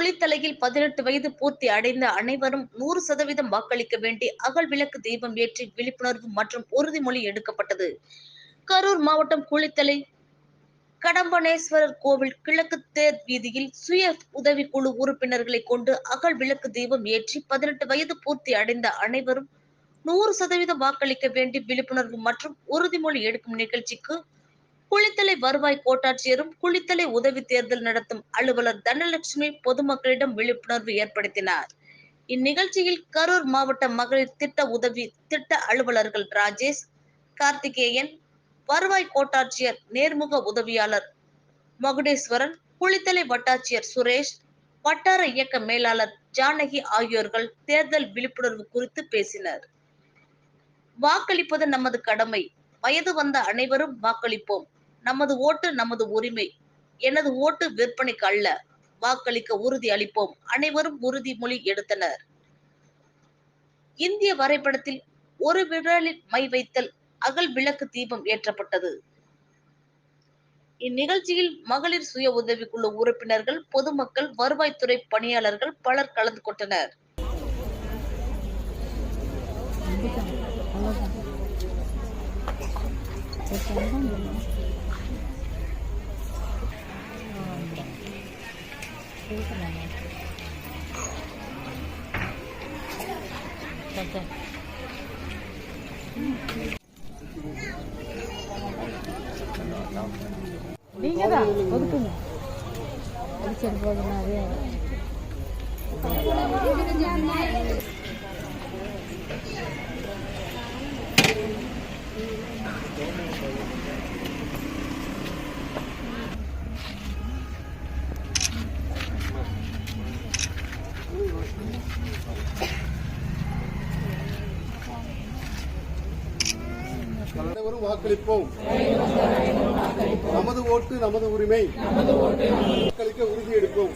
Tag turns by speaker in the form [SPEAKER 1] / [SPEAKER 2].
[SPEAKER 1] கொளித்தலையில் பதினெட்டு வயது பூர்த்தி அடைந்த அனைவரும் நூறு சதவீதம் வாக்களிக்க வேண்டி அகல் விளக்கு தீபம் ஏற்றி விழிப்புணர்வு மற்றும் உறுதிமொழி எடுக்கப்பட்டது. கரூர் மாவட்டம் குளித்தலை கடம்பனேஸ்வரர் கோவில் கிழக்கு தேர் வீதியில் சுய உதவிக்குழு உறுப்பினர்களை கொண்டு அகல் விளக்கு தீபம் ஏற்றி பதினெட்டு வயது பூர்த்தி அடைந்த அனைவரும் நூறு சதவீதம் வாக்களிக்க வேண்டி விழிப்புணர்வு மற்றும் உறுதிமொழி எடுக்கும் நிகழ்ச்சிக்கு குளித்தலை வருவாய் கோட்டாட்சியரும் குளித்தலை உதவி தேர்தல் நடத்தும் அலுவலர் தனலட்சுமி பொதுமக்களிடம் விழிப்புணர்வு ஏற்படுத்தினார். இந்நிகழ்ச்சியில் கரூர் மாவட்ட மகளிர் திட்ட உதவி திட்ட அலுவலர்கள் ராஜேஷ் கார்த்திகேயன் வருவாய் கோட்டாட்சியர் நேர்முக உதவியாளர் மகுடேஸ்வரன் குளித்தலை வட்டாட்சியர் சுரேஷ் வட்டார இயக்க மேலாளர் ஜானகி ஆகியோர்கள் தேர்தல் விழிப்புணர்வு குறித்து பேசினர். வாக்களிப்பது நமது கடமை. வயது வந்த அனைவரும் வாக்களிப்போம். நமது ஓட்டு நமது உரிமை. எனது ஓட்டு விற்பனைக்கு அல்ல வாக்களிக்க உறுதி அளிப்போம். அனைவரும் உறுதிமொழி எடுத்தனர். இந்திய வரைபடத்தில் ஒரு விரலில் மை வைத்தல் அகல் விளக்கு தீபம் ஏற்றப்பட்டது. இந்நிகழ்ச்சியில் மகளிர் சுய உதவிக்குழு உறுப்பினர்கள் பொதுமக்கள் வருவாய்த்துறை பணியாளர்கள் பலர் கலந்து கொண்டனர்.
[SPEAKER 2] நீங்க தான் ஒதுக்குங்க. அடிச்சது போதுனாவே
[SPEAKER 3] அனைவரும் வாக்களிப்போம். நமது ஓட்டு நமது உரிமை. வாக்களிக்க உறுதி எடுப்போம்